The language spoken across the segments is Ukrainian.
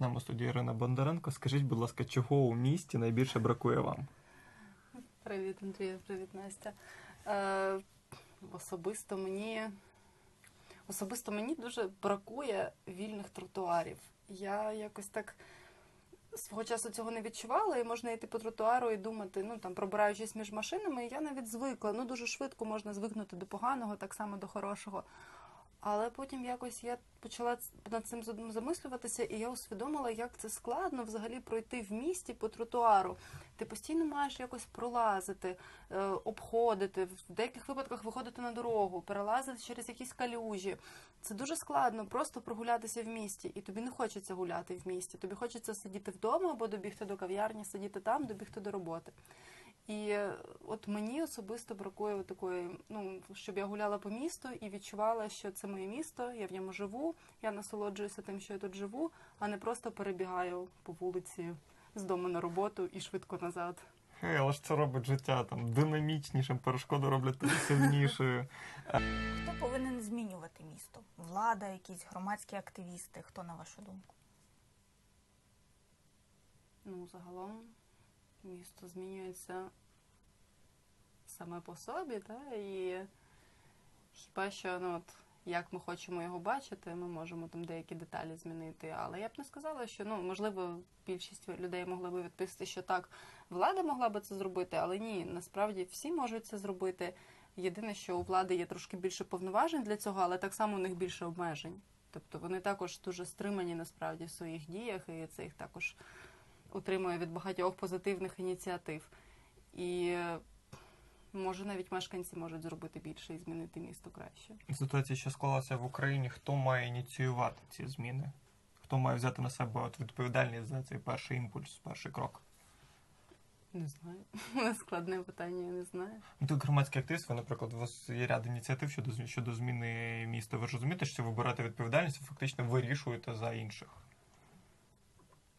З нами в студії Ірина Бондаренко. Скажіть, будь ласка, чого у місті найбільше бракує вам? Привіт, Андрію, привіт, Настя. Е, особисто мені особисто мені дуже бракує вільних тротуарів. Я якось так свого часу цього не відчувала, і можна йти по тротуару і думати, ну там пробираючись між машинами, я навіть звикла. Ну дуже швидко можна звикнути до поганого, так само до хорошого. Але потім якось я почала над цим замислюватися, і я усвідомила, як це складно взагалі пройти в місті по тротуару. Ти постійно маєш якось пролазити, е, обходити, в деяких випадках виходити на дорогу, перелазити через якісь калюжі. Це дуже складно просто прогулятися в місті, і тобі не хочеться гуляти в місті. Тобі хочеться сидіти вдома або добігти до кав'ярні, сидіти там, добігти до роботи. І е, от мені особисто бракує такої, ну щоб я гуляла по місту і відчувала, що це моє місто, я в ньому живу, я насолоджуюся тим, що я тут живу, а не просто перебігаю по вулиці з дому на роботу і швидко назад. Хей, але ж це робить життя там динамічнішим, перешкоди роблять сильнішою. Хто повинен змінювати місто? Влада, якісь громадські активісти? Хто на вашу думку? Ну, загалом місто змінюється саме по собі, та, і хіба що ну, от, як ми хочемо його бачити, ми можемо там деякі деталі змінити. Але я б не сказала, що ну, можливо, більшість людей могли би відповісти, що так, влада могла би це зробити, але ні, насправді всі можуть це зробити. Єдине, що у влади є трошки більше повноважень для цього, але так само у них більше обмежень. Тобто вони також дуже стримані насправді в своїх діях, і це їх також утримує від багатьох позитивних ініціатив. І е, може навіть мешканці можуть зробити більше і змінити місто краще. Ситуація, що склалася в Україні, хто має ініціювати ці зміни? Хто має взяти на себе от відповідальність за цей перший імпульс, перший крок? Не знаю. Складне питання, я не знаю. Ну, тут громадські активісти, наприклад, у вас є ряд ініціатив щодо щодо зміни міста. Ви ж розумієте, що ви берете відповідальність і фактично вирішуєте за інших.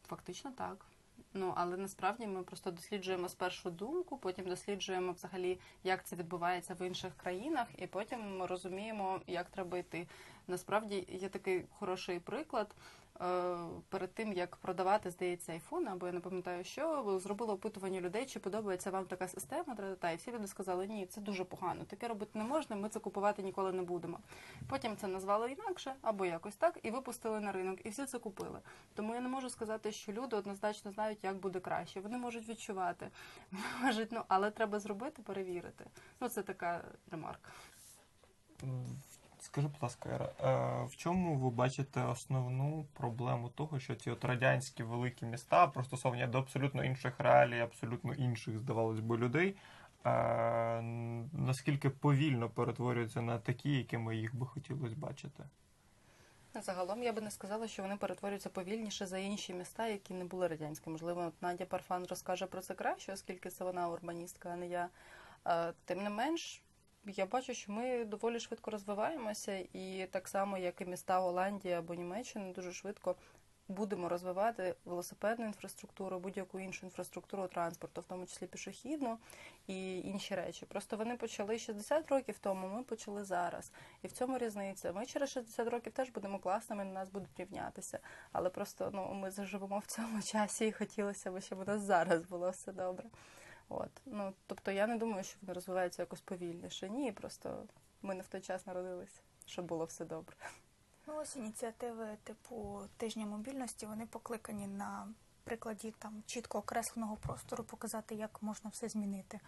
Фактично так. Ну, але насправді ми просто досліджуємо спершу думку, потім досліджуємо взагалі, як це відбувається в інших країнах, і потім розуміємо, як треба йти. Насправді є такий хороший приклад. Е, Перед тим як продавати, здається, айфон, або я не пам'ятаю, що зробили опитування людей, чи подобається вам така система, та і всі люди сказали, ні, це дуже погано, таке робити не можна, ми це купувати ніколи не будемо. Потім це назвали інакше, або якось так, і випустили на ринок, і всі це купили. Тому я не можу сказати, що люди однозначно знають, як буде краще. Вони можуть відчувати, можуть, ну але треба зробити, перевірити. Ну це така ремарка. Скажи, будь ласка, Іра, е, в чому ви бачите основну проблему того, що ці от радянські великі міста, пристосовані до абсолютно інших реалій, абсолютно інших, здавалось би, людей, е, наскільки повільно перетворюються на такі, якими їх би хотілося бачити? Загалом я би не сказала, що вони перетворюються повільніше за інші міста, які не були радянські. Можливо, Надя Парфан розкаже про це краще, оскільки це вона урбаністка, а не я. Е, Тим не менш, я бачу, що ми доволі швидко розвиваємося, і так само, як і міста Голландії або Німеччини, дуже швидко будемо розвивати велосипедну інфраструктуру, будь-яку іншу інфраструктуру транспорту, в тому числі пішохідну і інші речі. Просто вони почали 60 років тому, ми почали зараз. І в цьому різниця. Ми через 60 років теж будемо класними, на нас будуть рівнятися. Але просто ну ми заживемо в цьому часі і хотілося б, щоб у нас зараз було все добре. От ну тобто я не думаю, що вони розвиваються якось повільніше. Ні, просто ми не в той час народилися, щоб було все добре. Ну, ось ініціативи типу тижня мобільності, вони покликані на прикладі там чітко окресленого простору показати, як можна все змінити.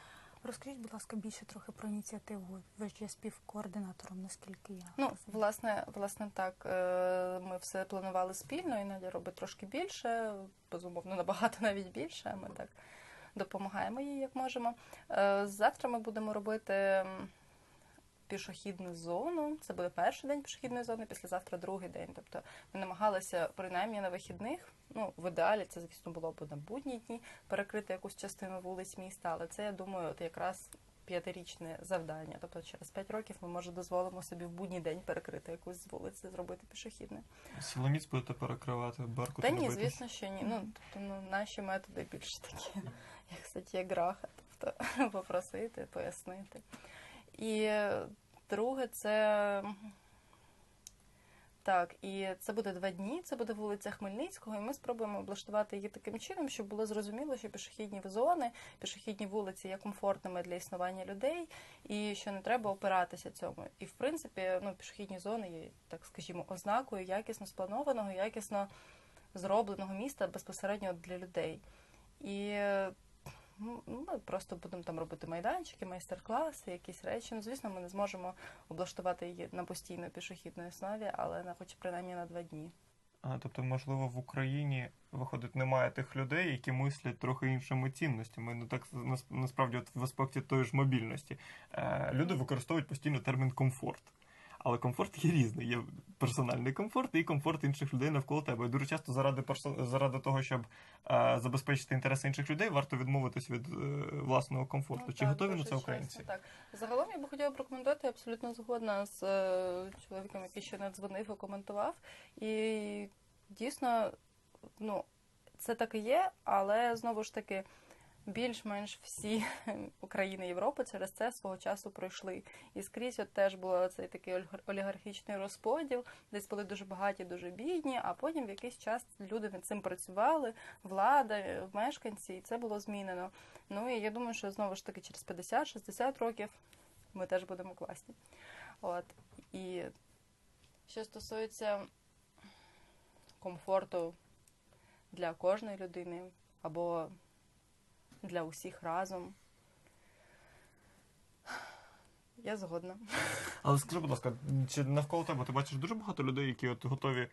Розкажіть, будь ласка, більше трохи про ініціативу. Ви ж є співкоординатором, наскільки я Ну, власне, власне, так. е, Ми все планували спільно, і Надя робить трошки більше, безумовно, набагато навіть більше. Ми так допомагаємо їй, як можемо. Е, Завтра ми будемо робити пішохідну зону. Це буде перший день пішохідної зони, післязавтра другий день. Тобто ми намагалися принаймні на вихідних. Ну, в ідеалі це, звісно, було б на будні дні перекрити якусь частину вулиць міста, але це, я думаю, от якраз п'ятирічне завдання. Тобто через п'ять років ми може дозволимо собі в будній день перекрити якусь з вулиці, зробити пішохідне. Сіломіць будете перекривати, барку? Та ні, звісно, що ні. Ну тобто, ну наші методи більш такі, як стаття Граха, тобто попросити, пояснити. І друге, це Так, і це буде два дні. Це буде вулиця Хмельницького, і ми спробуємо облаштувати її таким чином, щоб було зрозуміло, що пішохідні зони, пішохідні вулиці є комфортними для існування людей, і що не треба опиратися цьому. І в принципі, ну пішохідні зони є, так скажімо, ознакою якісно спланованого, якісно зробленого міста безпосередньо для людей. І ми просто будемо там робити майданчики, майстер-класи, якісь речі. Ну, звісно, ми не зможемо облаштувати її на постійно пішохідній основі, але на хоч принаймні на два дні. А, тобто, можливо, в Україні виходить немає тих людей, які мислять трохи іншими цінностями. Ну так нас- насправді, от в аспекті тої ж мобільності. Е, люди використовують постійно термін комфорт. Але комфорт є різний. Є персональний комфорт і комфорт інших людей навколо тебе. І дуже часто заради персо- заради того, щоб е, забезпечити інтереси інших людей, варто відмовитись від е, власного комфорту. Ну, Чи так, готові на це українці? Так. Загалом я би хотіла прокоментувати, я абсолютно згодна з е, чоловіком, який ще не дзвонив і коментував. І дійсно, ну, це так і є, але знову ж таки. Більш-менш всі країни Європи через це свого часу пройшли. І скрізь от теж був цей такий олігар- олігархічний розподіл, десь були дуже багаті, дуже бідні, а потім в якийсь час люди над цим працювали, влада, мешканці, і це було змінено. Ну і я думаю, що знову ж таки через 50-60 років ми теж будемо класні. От. І що стосується комфорту для кожної людини або для усіх разом. Я згодна. Але скажи, будь ласка, чи навколо тебе ти бачиш дуже багато людей, які от готові,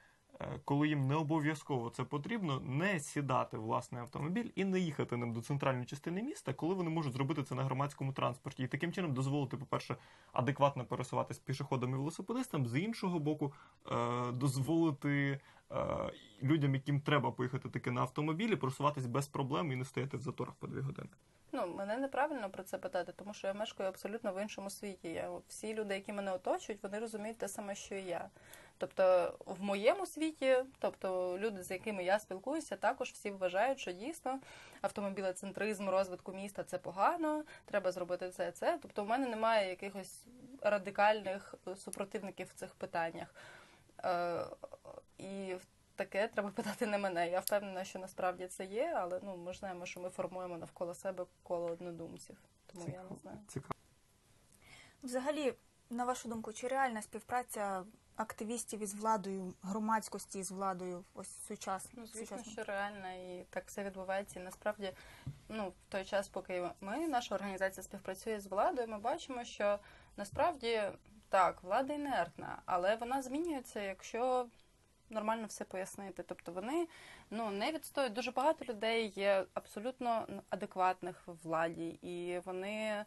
коли їм не обов'язково це потрібно, не сідати власний автомобіль і не їхати ним до центральної частини міста, коли вони можуть зробити це на громадському транспорті, і таким чином дозволити, по-перше, адекватно пересуватись пішоходам і велосипедистам, з іншого боку, е, дозволити е, людям, яким треба поїхати таки на автомобілі, просуватись без проблем і не стояти в заторах по дві години. Ну, мене неправильно про це питати, тому що я мешкаю абсолютно в іншому світі. Я, всі люди, які мене оточують, вони розуміють те саме, що і я. Тобто, в моєму світі, тобто люди, з якими я спілкуюся, також всі вважають, що дійсно автомобілецентризм розвитку міста це погано, треба зробити це, це. Тобто, в мене немає якихось радикальних супротивників в цих питаннях. Е, і таке треба питати не мене. Я впевнена, що насправді це є, але ну ми ж знаємо, що ми формуємо навколо себе коло однодумців. Тому я не знаю. Цікаво. Взагалі, на вашу думку, чи реальна співпраця активістів із владою, громадськості із владою, ось сучасно? Ну, звісно, що реально і так все відбувається. І насправді, ну, в той час, поки ми, наша організація співпрацює з владою, ми бачимо, що насправді так, влада інертна, але вона змінюється, якщо нормально все пояснити. Тобто вони ну не відстоюють дуже багато людей є абсолютно адекватних в владі, і вони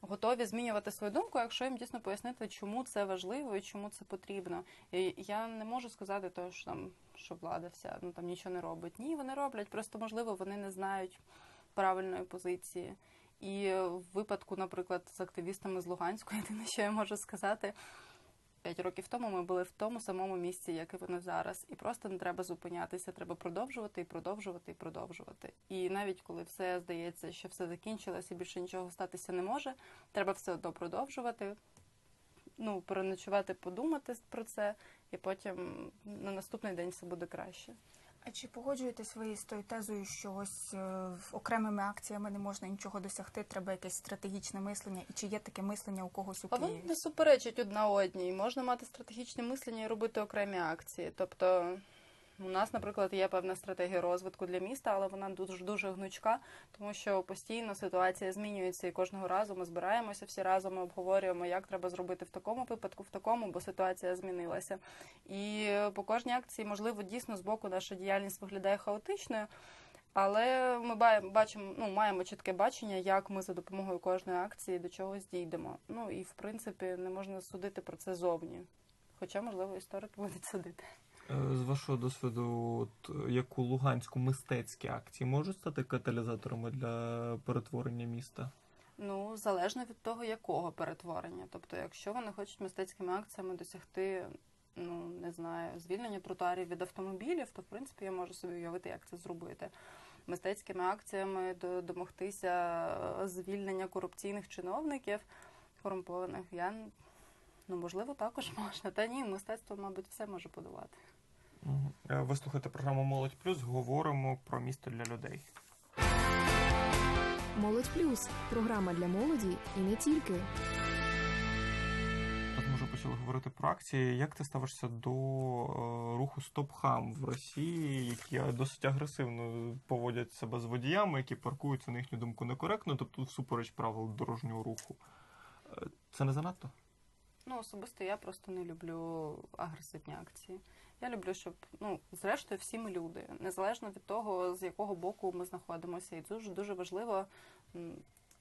готові змінювати свою думку, якщо їм дійсно пояснити, чому це важливо і чому це потрібно. І я не можу сказати, то, що там що влада вся ну там нічого не робить. Ні, вони роблять, просто можливо вони не знають правильної позиції. І в випадку, наприклад, з активістами з Луганську, єдине, що я можу сказати. П'ять років тому ми були в тому самому місці, як і вони зараз, і просто не треба зупинятися. Треба продовжувати і продовжувати і продовжувати. І навіть коли все здається, що все закінчилося, більше нічого статися не може, треба все одно продовжувати. Ну, переночувати, подумати про це, і потім на наступний день все буде краще. А чи погоджуєтесь ви з тою тезою, що ось е, окремими акціями не можна нічого досягти, треба якесь стратегічне мислення, і чи є таке мислення у когось у А вони не суперечать одна одній. Можна мати стратегічне мислення і робити окремі акції. Тобто, у нас, наприклад, є певна стратегія розвитку для міста, але вона дуже дуже гнучка, тому що постійно ситуація змінюється, і кожного разу ми збираємося всі разом і обговорюємо, як треба зробити в такому випадку, в такому, бо ситуація змінилася. І по кожній акції, можливо, дійсно з боку наша діяльність виглядає хаотичною. Але ми бачимо, ну маємо чітке бачення, як ми за допомогою кожної акції до чогось дійдемо. Ну і в принципі не можна судити про це зовні. Хоча, можливо, історики будуть судити. Е, З вашого досвіду, от як у Луганську мистецькі акції можуть стати каталізаторами для перетворення міста? Ну, залежно від того, якого перетворення. Тобто, якщо вони хочуть мистецькими акціями досягти, ну не знаю, звільнення тротуарів від автомобілів, то в принципі я можу собі уявити, як це зробити. Мистецькими акціями до- домогтися е, звільнення корупційних чиновників корумпованих. Я Ну, можливо, також можна. Та ні, мистецтво, мабуть, все може подавати. Е, Ви слухаєте програму Молодь Плюс. Говоримо про місто для людей. Молодь Плюс програма для молоді і не тільки. От ми вже почали говорити про акції. Як ти ставишся до е, руху Стоп Хам в Росії, які досить агресивно поводять себе з водіями, які паркуються на їхню думку некоректно, тобто всупереч правил дорожнього руху? Е, Це не занадто? Ну, особисто я просто не люблю агресивні акції. Я люблю, щоб ну, зрештою, всі ми люди, незалежно від того, з якого боку ми знаходимося. І дуже дуже важливо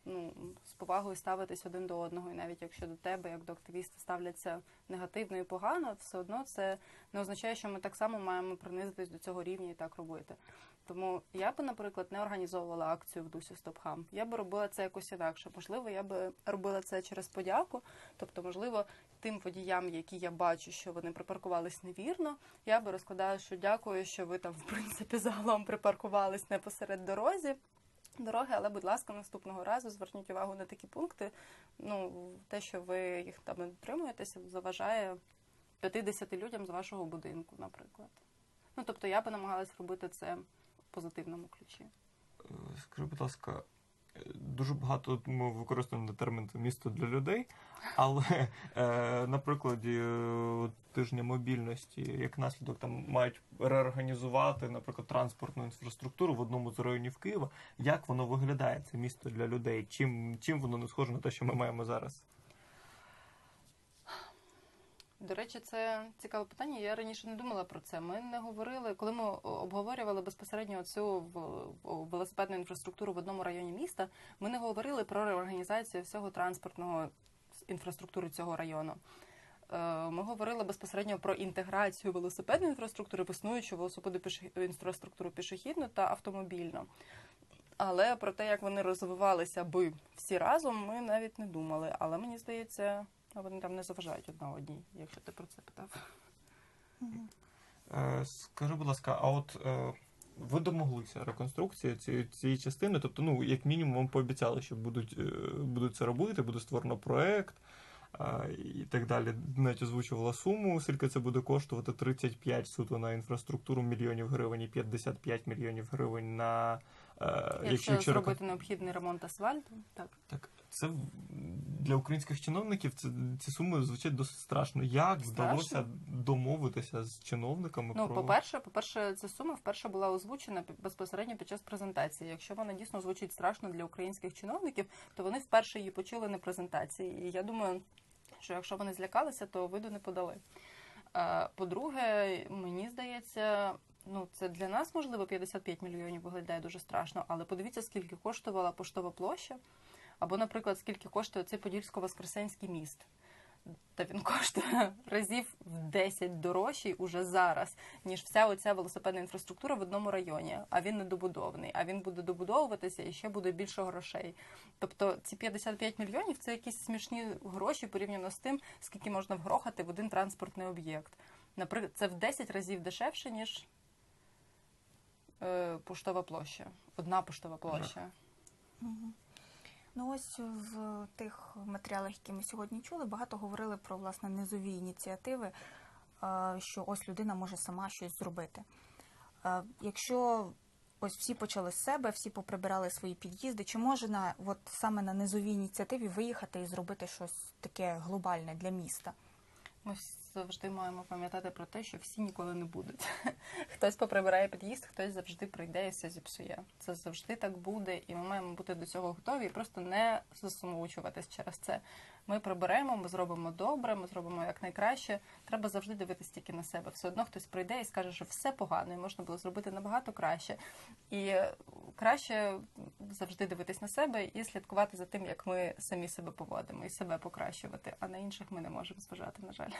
ну, з повагою ставитись один до одного. І навіть якщо до тебе, як до активіста, ставляться негативно і погано, все одно це не означає, що ми так само маємо принизитись до цього рівня і так робити. Тому я би, наприклад, не організовувала акцію в дусі Стопхам. Я би робила це якось інакше. Можливо, я би робила це через подяку. Тобто, можливо, тим водіям, які я бачу, що вони припаркувались невірно, я би розкладала, що дякую, що ви там, в принципі, загалом припаркувались не посеред дорозі. Дороги, але, будь ласка, наступного разу зверніть увагу на такі пункти. Ну, те, що ви їх там не дотримуєтеся, заважає 50 людям з вашого будинку, наприклад. Ну, тобто я би намагалась робити це позитивному ключі. Е, Скажи, будь ласка, е, дуже багато ми використовуємо термін місто для людей, але е, на прикладі тижня мобільності, як наслідок, там мають реорганізувати, наприклад, транспортну інфраструктуру в одному з районів Києва. Як воно виглядає, це місто для людей? Чим, чим воно не схоже на те, що ми маємо зараз? До речі, це цікаве питання. Я раніше не думала про це. Ми не говорили, коли ми обговорювали безпосередньо цю велосипедну інфраструктуру в одному районі міста. Ми не говорили про реорганізацію всього транспортного інфраструктури цього району. Е, Ми говорили безпосередньо про інтеграцію велосипедної інфраструктури в існуючу велосипеду інфраструктуру пішохідну та автомобільну. Але про те, як вони розвивалися би всі разом, ми навіть не думали. Але мені здається, вони там не заважають одна одній, якщо ти про це питав. Е, Скажи, будь ласка, а от е, ви домоглися реконструкції цієї, цієї частини? Тобто, ну, як мінімум, вам пообіцяли, що будуть, е, будуть це робити, буде створено проект е, і так далі. Навіть озвучувала суму, скільки це буде коштувати 35 суто на інфраструктуру мільйонів гривень і 55 мільйонів гривень на е, Якщо, рекон- зробити необхідний ремонт асфальту, так. Так, це для українських чиновників це, ці суми звучать досить страшно. Як Страшно? вдалося домовитися з чиновниками Ну, про по-перше, по-перше, ця сума вперше була озвучена безпосередньо під час презентації. Якщо вона дійсно звучить страшно для українських чиновників, то вони вперше її почули на презентації. І я думаю, що якщо вони злякалися, то виду не подали. Е, По-друге, мені здається, ну це для нас можливо 55 мільйонів виглядає дуже страшно, але подивіться, скільки коштувала поштова площа, або, наприклад, скільки коштує цей Подільсько-Воскресенський міст. Та він коштує разів в 10 дорожчий уже зараз, ніж вся оця велосипедна інфраструктура в одному районі. А він недобудований. А він буде добудовуватися і ще буде більше грошей. Тобто ці 55 мільйонів це якісь смішні гроші порівняно з тим, скільки можна вгрохати в один транспортний об'єкт. Наприклад, це в 10 разів дешевше, ніж е, поштова площа. Одна поштова площа. Мгм. Ну ось в тих матеріалах, які ми сьогодні чули, багато говорили про власне низові ініціативи, е, що ось людина може сама щось зробити. Е, Якщо ось всі почали з себе, всі поприбирали свої під'їзди, чи можна от саме на низовій ініціативі виїхати і зробити щось таке глобальне для міста? Ми завжди маємо пам'ятати про те, що всі ніколи не будуть. Хтось поприбирає під'їзд, хтось завжди прийде і все зіпсує. Це завжди так буде, і ми маємо бути до цього готові і просто не засумовчуватись через це. Ми приберемо, ми зробимо добре, ми зробимо якнайкраще. Треба завжди дивитись тільки на себе. Все одно хтось прийде і скаже, що все погано, і можна було зробити набагато краще. І краще завжди дивитись на себе і слідкувати за тим, як ми самі себе поводимо, і себе покращувати. А на інших ми не можемо зважати, на жаль.